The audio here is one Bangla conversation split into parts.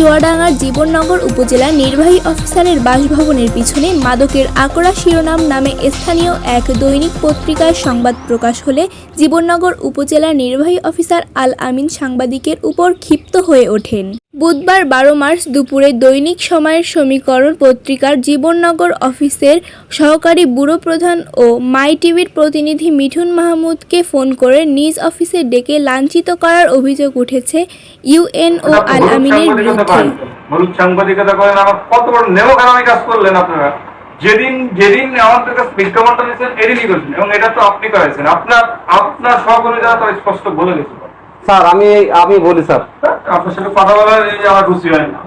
চুয়াডাঙ্গার জীবননগর উপজেলার নির্বাহী অফিসারের বাসভবনের পিছনে মাদকের আকরা শিরোনাম নামে স্থানীয় এক দৈনিক পত্রিকায় সংবাদ প্রকাশ হলে জীবননগর উপজেলার নির্বাহী অফিসার আল আমিন সাংবাদিকের উপর ক্ষিপ্ত হয়ে ওঠেন। বুধবার বারো মার্চ দুপুরে দৈনিক সময়ের সমীকরণ পত্রিকার জীবননগর অফিসের সহকারী ব্যুরো প্রধান ও মাই টিভির প্রতিনিধি মিঠুন মাহমুদকে ফোন করে নিজ অফিসে ডেকে লাঞ্ছিত করার অভিযোগ উঠেছে ইউএনও আল আমিনের বিরুদ্ধে। সাংবাদিকতা করেন আমার কত বড় নেমখানামি কাজ করলেন আপনারা। যেদিন যেদিন আমাদের কাছে বিজ্ঞাপনটা দিয়েছেন এদিনই করেছেন এবং এটা তো আপনি করেছেন। আপনার আপনার সহকর্মীরা তো স্পষ্ট বলে গেছে। স্যার আমি আমি বলি স্যার। আপনার সাথে কথা বলার আমার রুচি হয় না।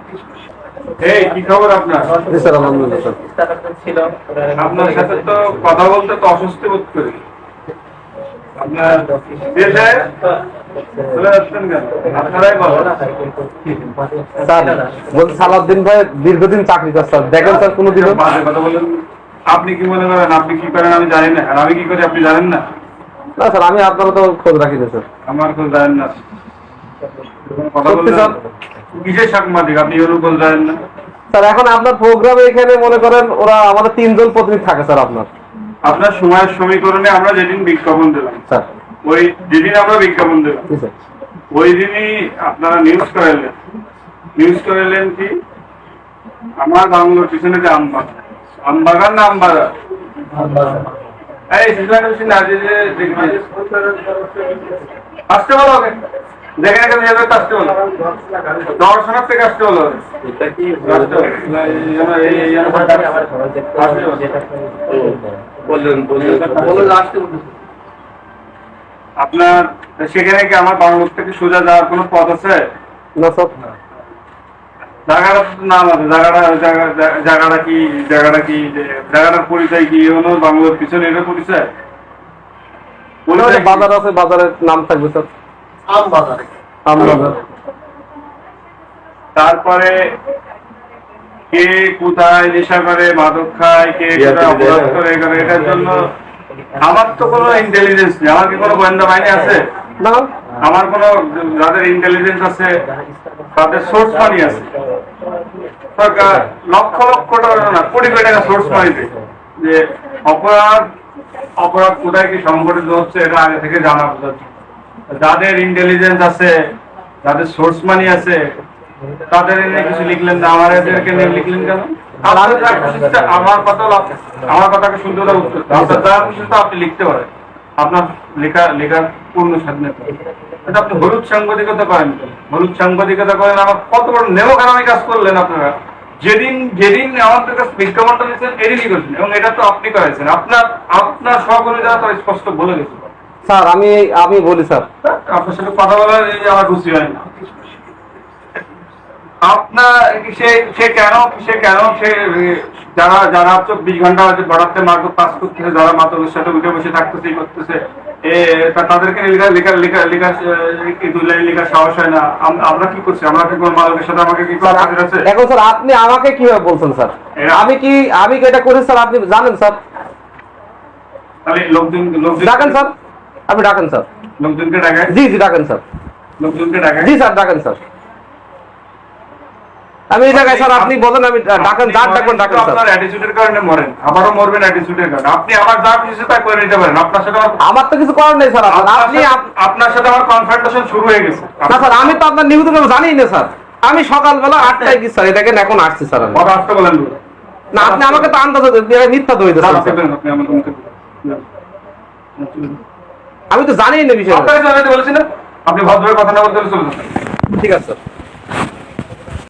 এই কি খবর আপনার? স্যার আলহামদুলিল্লাহ স্যার। আপনার সাথে তো কথা বলতে তো অস্বস্তি বোধ করি। আপনার কেন? সালাউদ্দিন ভাই দীর্ঘদিন চাকরি করে স্যার দেখেন স্যার কথা বললেন আপনি কি মনে করেন আপনি কি করেন আমি জানি না। আর আমি কি করি আপনি জানেন না? না স্যার আমি আপনারও তো খোঁজ রাখি না স্যার। আমার খোঁজ জানেন না। কথা সত্যি বললেন? স্যার। কিসের সাংবাদিক? আপনি ওর খোঁজ জানেন না? স্যার এখন আপনার প্রোগ্রামে এখানে মনে করেন ওরা আমাদের তিনজন প্রতিনিধি থাকে স্যার আপনার। আপনার সময়ের সমীকরণে আমরা যেদিন বিজ্ঞাপন দিলাম। স্যার। ওই যেদিন আমরা বিজ্ঞাপন দিলাম ওই দিনই আপনারা নিউজ করালেন নিউজ করালেন কি? আমার বাংলোর পিছনে যে আমবাগান আমবাগান না এই যে দেখবে। আসতে দেখে যাবে বলো। দর্শনার থেকে আসতে। আসতে বলো। এই যেন- এই- এই যেন- আসতে বলো। আপনার সেখানে কি আমার বাংলোর থেকে সোজা যাওয়ার কোনো পথ আছে? না স্যার। জায়গাটা নাম আছে জায়গাটা জায়গা- জায়গা- জায়গাটা কি জায়গাটা কি জায়গাটার পরিচয় কি হলো বাংলোর পিছনে এটা পরিচয়? যে বাজার আছে বাজারের নাম থাকবে স্যার। আম বাজার। তারপরে কে কোথায় নেশা করে মাদক খায় কে কোথায় অপরাধ করে এটার জন্য আমার তো কোনো ইন্টেলিজেন্স নেই। আমার কি কোনো গোয়েন্দা বাহিনী আছে? না। আমার কোনো যাদের ইন্টেলিজেন্স আছে তাদের সোর্স মানি আছে। সরকার লক্ষ লক্ষ টাকা না কোটি কোটি টাকা সোর্স মানি দেয়। যে অপরাধ অপরাধ কোথায় কি সংগঠিত হচ্ছে এটা আগে থেকে জানা যাদের ইন্টেলিজেন্স আছে যাদের সোর্স মানি আছে তাদের নিয়ে কিছু লিখলেন না আমার এদেরকে নিয়ে লিখলেন কেন? আমার কথা আমার কথাকে শুনতে উত্তর যা খুশি আপনি লিখতে পারেন। আপনার লেখা লেখার পূর্ণ স্বাধীনতা আপনি হলুদ সাংবাদিকতা করেন হলুদ সাংবাদিকতা করেন। আমার কত বড় নেমখানামি কাজ করলেন আপনারা। যেদিন যেদিন আমাদের কাছে বিজ্ঞাপনটা দিয়েছেন করেছেন। এবং এটা তো আপনি করেছেন। আপনার আপনার সহকর্মীরা তো স্পষ্ট বলে গেছে। স্যার আমি আমি বলি স্যার। আপনার সাথে কথা বলার এই আমার রুচি হয় না। আপনার সে কেন সে কেন সে যারা যারা চব্বিশ ঘণ্টা আছে মার্গ পাস করতেছে যারা মাতলের সাথে উঠে বসে থাকতেছে করতেছে তাদেরকে লেখা লেখা লেখা লেখা কি দুই লাইন লেখার সাহস হয় না। আমরা কি করছি? আমরা কি কোনো মালকের সাথে আমাকে কি আছে এখন স্যার আপনি আমাকে কীভাবে বলছেন স্যার? আমি কি আমি কি এটা করি স্যার? আপনি জানেন স্যার? তাহলে লোকজন লোকজন ডাকেন স্যার। আপনি ডাকেন স্যার। লোকজনকে ডাকায়? জি জি ডাকেন স্যার। লোকজনকে ডাকায়? জি স্যার ডাকেন স্যার। আমি এই জায়গায় স্যার আপনি বলেন আমি ডাকেন যার ডাকেন ডাকেন স্যার। আপনার অ্যাটিটিউডের কারণে মরেন। আবারও মরবেন অ্যাটিটিউডের কারণে। আপনি আমার যা কিছু তা করে নিতে পারেন। আপনার সাথে আমার আমার তো কিছু করার নেই স্যার। আপনি আপনার সাথে আমার কনফ্রান্টেশন শুরু হয়ে গেছে। না স্যার আমি তো আপনার নিবেদন জানি না স্যার। আমি সকালবেলা আটটায় কি স্যার এটাকে এখন আসছি স্যার আমি। আসতে বলেন না। আপনি আমাকে তো আন্দাজ মিথ্যা স্যার, স্যার আপনি মুখে আমি তো জানি না বিষয়টা। আপনাকে জানাতে বলেছি না। আপনি ভদ্রভাবে কথা না বলতে চলে যান। ঠিক আছে স্যার।